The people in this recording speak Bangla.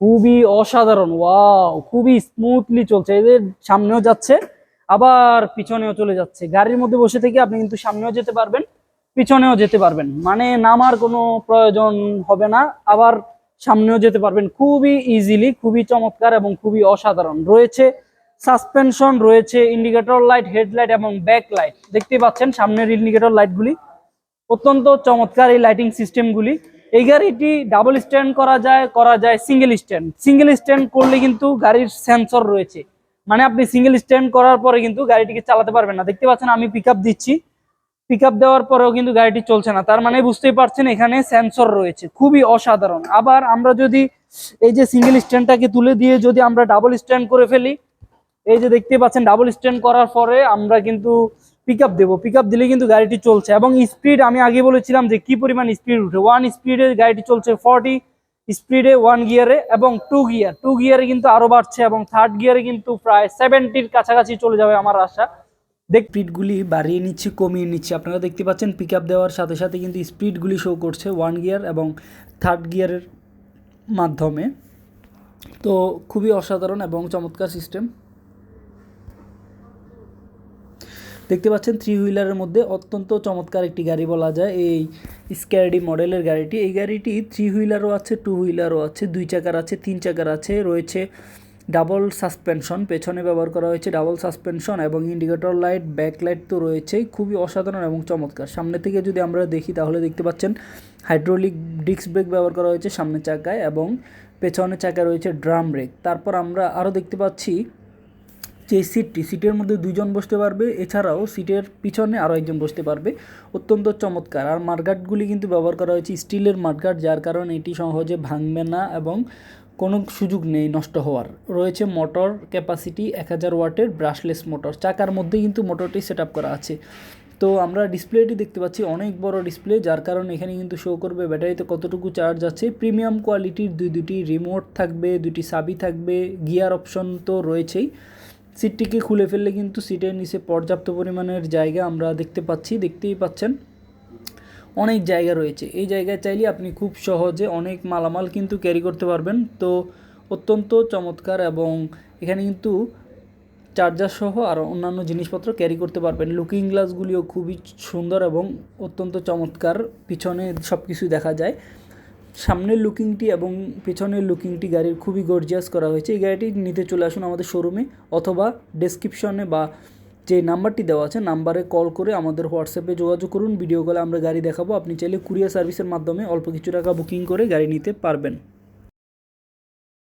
খুবই অসাধারণ, ওয়াও, খুবই স্মুথলি চলছে। এদের সামনেও যাচ্ছে, আবার পিছনেও চলে যাচ্ছে। গাড়ির মধ্যে বসে থেকে আপনি কিন্তু সামনেও যেতে পারবেন, পিছনেও যেতে পারবেন। মানে নামার কোনো প্রয়োজন হবে না, আবার সামনেও যেতে পারবেন। খুবই ইজিলি খুবই চমৎকার এবং খুবই অসাধারণ। রয়েছে সাসপেনশন রয়েছে ইন্ডিকেটর লাইট হেডলাইট এবং ব্যাক লাইট দেখতে পাচ্ছেন সামনের ইন্ডিকেটর লাইটগুলি অত্যন্ত চমৎকার এই লাইটিং সিস্টেমগুলি এই গাড়িটি ডাবল স্ট্যান্ড করা যায় করা যায় সিঙ্গেল স্ট্যান্ড সিঙ্গেল স্ট্যান্ড করলে কিন্তু গাড়ির সেন্সর রয়েছে। মানে আপনি সিঙ্গেল স্ট্যান্ড করার পরে কিন্তু গাড়িটিকে চালাতে পারবেন না। দেখতে পাচ্ছেন আমি পিক দিচ্ছি। পিক দেওয়ার পরেও কিন্তু গাড়িটি চলছে না। তার মানে বুঝতেই পারছেন এখানে সেন্সর রয়েছে। খুবই অসাধারণ। আবার আমরা যদি এই যে সিঙ্গেল স্ট্যান্ডটাকে তুলে দিয়ে যদি আমরা ডাবল স্ট্যান্ড করে ফেলি, এই যে দেখতে পাচ্ছেন ডাবল স্ট্যান্ড করার পরে আমরা কিন্তু পিক আপ দেবো। পিক আপ দিলে কিন্তু গাড়িটি চলছে। এবং স্পিড আমি আগে বলেছিলাম যে কি পরিমাণ স্পিড উঠে। ওয়ান স্পিডে গাড়িটি চলছে ফর্টি স্পিডে ওয়ান গিয়ারে এবং টু গিয়ার টু গিয়ারে কিন্তু আরও বাড়ছে এবং থার্ড গিয়ারে কিন্তু প্রায় সেভেন্টির কাছাকাছি চলে যাবে আমার আশা। দেখ স্পিডগুলি বাড়িয়ে নিচ্ছি, কমিয়ে নিচ্ছি। আপনারা দেখতে পাচ্ছেন পিক আপ দেওয়ার সাথে সাথে কিন্তু স্পিডগুলি শো করছে ওয়ান গিয়ার এবং থার্ড গিয়ারের মাধ্যমে। তো খুবই অসাধারণ এবং চমৎকার সিস্টেম দেখতে পাচ্ছেন থ্রি হুইলারের মধ্যে অত্যন্ত চমৎকার একটি গাড়ি বলা যায়। এই স্ক্যারডি মডেলের গাড়িটি। এই গাড়িটি থ্রি হুইলারও আছে টু হুইলারও আছে, দুই চাকার আছে, তিন চাকার আছে। রয়েছে ডাবল সাসপেনশন পেছনে ব্যবহার করা হয়েছে ডাবল সাসপেনশন এবং ইন্ডিকেটর লাইট ব্যাক লাইট তো রয়েছেই। খুবই অসাধারণ এবং চমৎকার। সামনে থেকে যদি আমরা দেখি, তাহলে দেখতে পাচ্ছেন হাইড্রোলিক ডিস্ক ব্রেক ব্যবহার করা হয়েছে সামনের চাকায় এবং পেছনের চাকায় রয়েছে ড্রাম ব্রেক তারপর আমরা আরও দেখতে পাচ্ছি যে সিটটি, সিটের মধ্যে দুজন বসতে পারবে। এছাড়াও সিটের পিছনে আরও একজন বসতে পারবে। অত্যন্ত চমৎকার। আর মার্গাটগুলি কিন্তু ব্যবহার করা হয়েছে স্টিলের মার্গাট যার কারণে এটি সহজে ভাঙবে না এবং কোনো সুযোগ নেই নষ্ট হওয়ার। রয়েছে মোটর ক্যাপাসিটি এক হাজার ওয়াটের ব্রাশলেস মোটর। চাকার মধ্যে কিন্তু মোটরটি সেট করা আছে। তো আমরা ডিসপ্লেটি দেখতে পাচ্ছি অনেক বড় ডিসপ্লে, যার কারণে এখানে কিন্তু শো করবে ব্যাটারিতে কতটুকু চার্জ আছে। প্রিমিয়াম কোয়ালিটির দুই দুটি রিমোট থাকবে, দুটি সাবি থাকবে, গিয়ার অপশন তো রয়েছেই। সিটটিকে খুলে ফেললে কিন্তু সিটের নিচে পর্যাপ্ত পরিমাণের জায়গা আমরা দেখতে পাচ্ছি, দেখতেই পাচ্ছেন। অনেক জায়গা রয়েছে। এই জায়গায় চাইলে আপনি খুব সহজে অনেক মালামাল কিন্তু ক্যারি করতে পারবেন। তো অত্যন্ত চমৎকার এবং এখানে কিন্তু চার্জার সহ আর অন্যান্য জিনিসপত্র ক্যারি করতে পারবেন। লুকিং গ্লাসগুলিও খুবই সুন্দর এবং অত্যন্ত চমৎকার। পিছনে সব কিছুই দেখা যায়। সামনের লুকিংটি এবং পেছনের লুকিংটি গাড়ির খুবই গর্জিয়াস করা হয়েছে। এই গাড়িটি নিতে চলে আসুন আমাদের শোরুমে অথবা ডেসক্রিপশনে বা যে নাম্বারটি দেওয়া আছে, নাম্বারে কল করে আমাদের হোয়াটসঅ্যাপে যোগাযোগ করুন। ভিডিও কলে আমরা গাড়ি দেখাবো। আপনি চাইলে কুরিয়ার সার্ভিসের মাধ্যমে অল্প কিছু টাকা বুকিং করে গাড়ি নিতে পারবেন।